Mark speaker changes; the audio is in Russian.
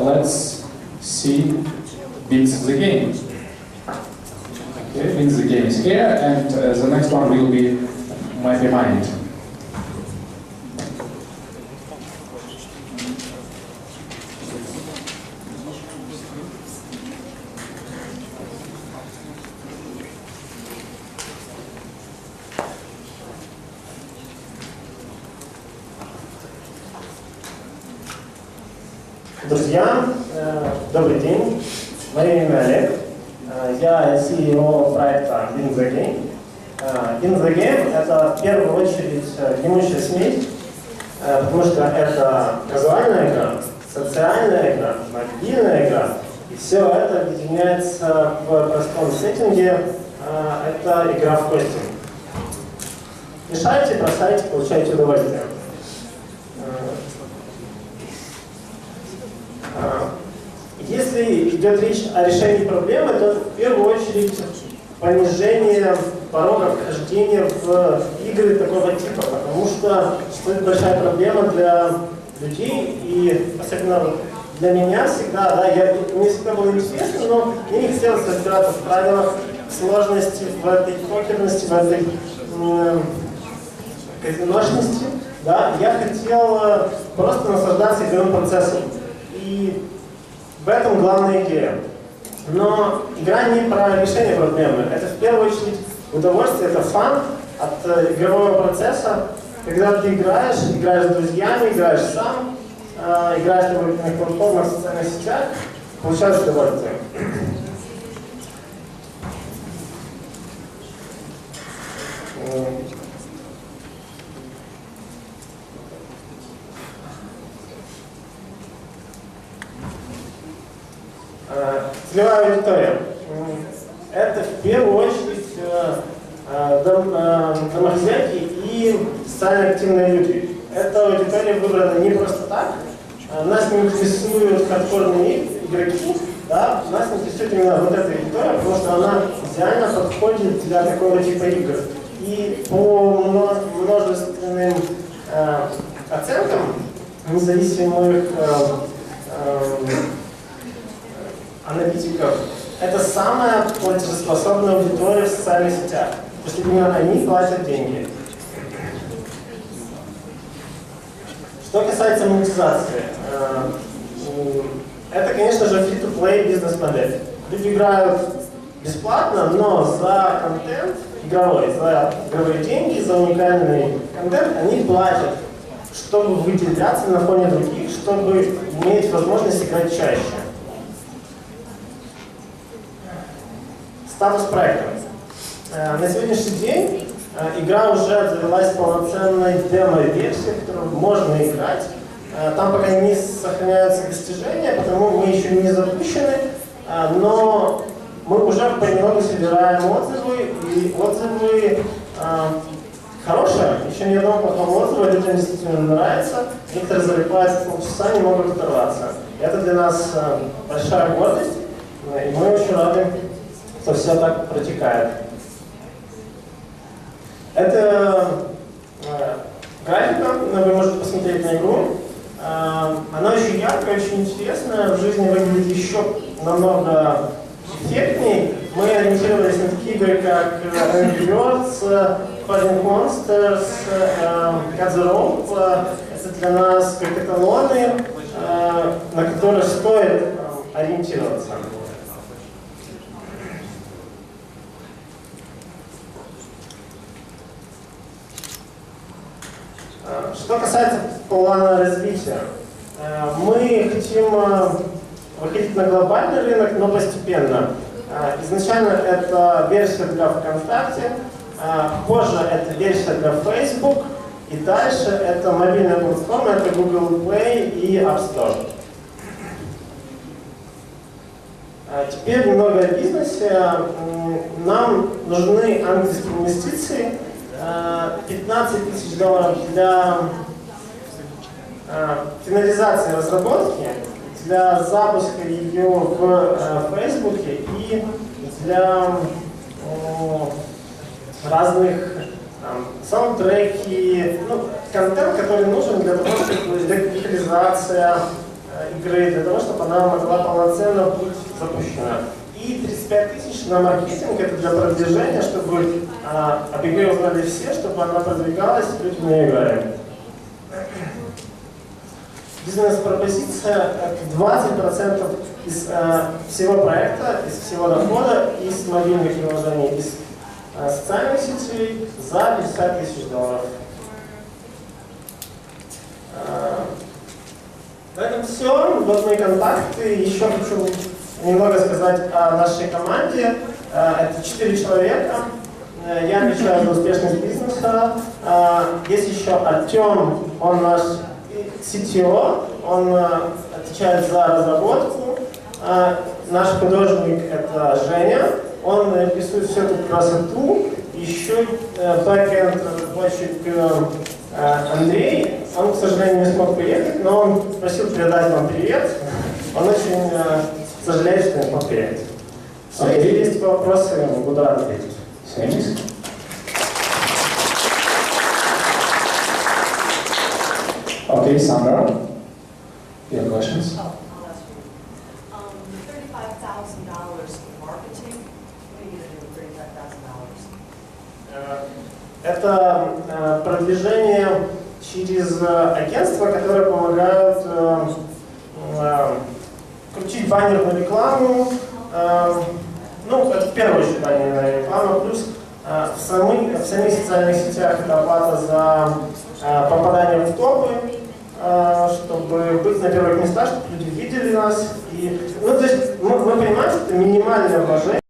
Speaker 1: let's see Beats the Game. Okay, Beats the Game is here, and uh, the next one will be My Mind.
Speaker 2: Друзья, э, добрый день. Мое имя Олег. Э, Я CEO проекта Bin the Game. Э, Bin the Game – это в первую очередь гремучая смесь, потому что это казуальная игра, социальная игра, мобильная игра. И все это объединяется в простом сеттинге. Это игра в кости. Мешайте, бросайте, получайте удовольствие. Э, а, Если идет речь о решении проблемы, то в первую очередь понижение порога вхождения в игры такого типа, потому что существует большая проблема для людей, и особенно для меня всегда, да, я, мне всегда было интересно, но мне не хотелось разбираться в правилах, сложности, в этой покерности, в этой м, казиношности, да, я хотел э, просто наслаждаться игровым процессом. И в этом главная идея. Но игра не про решение проблемы. Это в первую очередь удовольствие, это фан от э, игрового процесса. Когда ты играешь, играешь с друзьями, играешь сам, э, играешь на мобильных платформах, социальных сетях, получаешь удовольствие. Аудитория. М, Это в первую очередь э, э, дом- э, домохозяйки и социально активные люди. Эта аудитория выбрана не просто так. Нас не интересуют хардкорные игроки, да? нас интересует именно вот эта аудитория, потому что она идеально подходит для такого типа игр. И по мно- множественным оценкам независимых э, э, аналитиков, это самая платежеспособная аудитория в социальных сетях. Что именно они платят деньги. Что касается монетизации, э, это, конечно же, free-to-play бизнес-модель. Люди играют бесплатно, но за контент игровой, за игровые деньги, за уникальный контент они платят, чтобы выделяться на фоне других, чтобы иметь возможность играть чаще. Статус проекта. Э, На сегодняшний день э, игра уже завелась полноценной демо-версией, в которую можно играть. Э, Там пока не сохраняются достижения, потому мы еще не запущены, но мы уже понемногу собираем отзывы, и отзывы хорошие, еще ни одного плохого отзыва, людям действительно нравится, некоторые залипают в полчаса, не могут оторваться. Это для нас большая гордость, и мы очень рады что все так протекает. Это э, графика, вы можете посмотреть на игру. Э, она очень яркая, очень интересная, в жизни выглядит еще намного эффектней. Мы ориентировались на такие игры, как Angry Birds, Coding Monsters, э, Cut the Rope. Это для нас как эталоны, э, на которые стоит ориентироваться. Э, Что касается плана развития, э, мы хотим э, выходить на глобальный рынок, но постепенно. Э, Изначально это версия для ВКонтакте, э, позже это версия для Facebook, и дальше это мобильная платформа, это Google Play и App Store. Теперь немного о бизнесе. Нам нужны ангельские инвестиции. А, 15 тысяч долларов для а, финализации разработки, для запуска ее в э, Фейсбуке и для разных там, саундтреки, ну, контент, который нужен для того, чтобы легализация э, игры для того, чтобы она могла полноценно быть запущена. И 35 тысяч на маркетинг, это для продвижения, чтобы а, об игре узнали все, чтобы она продвигалась, люди в играли. Бизнес-пропозиция – это 20% из э, всего проекта, из всего дохода, из мобильных приложений, из э, социальных сетей за 50 тысяч долларов. Э, На этом все. Вот мои контакты. Еще хочу немного сказать о нашей команде. Э, Это 4 человека. Э, Я отвечаю за успешность бизнеса. Э, Есть еще Артем, он наш CTO, он отвечает за разработку. Наш художник это Женя, он рисует всю эту красоту. Еще бэкэнд разработчик Андрей, он, к сожалению, не смог приехать, но он просил передать вам привет. Он очень э, сожалеет, что не смог приехать. Все,
Speaker 1: Окей.
Speaker 2: если есть вопросы, буду рад ответить.
Speaker 1: Seamus? Okay, Sandra, your questions?
Speaker 3: Oh, I'll ask you. Um, thirty-five thousand dollars for marketing, what are you gonna do with thirty-five thousand dollars?
Speaker 2: Э, Это э, продвижение через э, агентства, которые помогают э, э, баннерную рекламу. Э, Ну, это в первую очередь баннерная реклама, плюс э, в самих, в самих социальных сетях это оплата за э, попадание в топы, э, чтобы быть на первых местах, чтобы люди видели нас. И, ну, то есть мы, мы понимаем, что это минимальное вложение.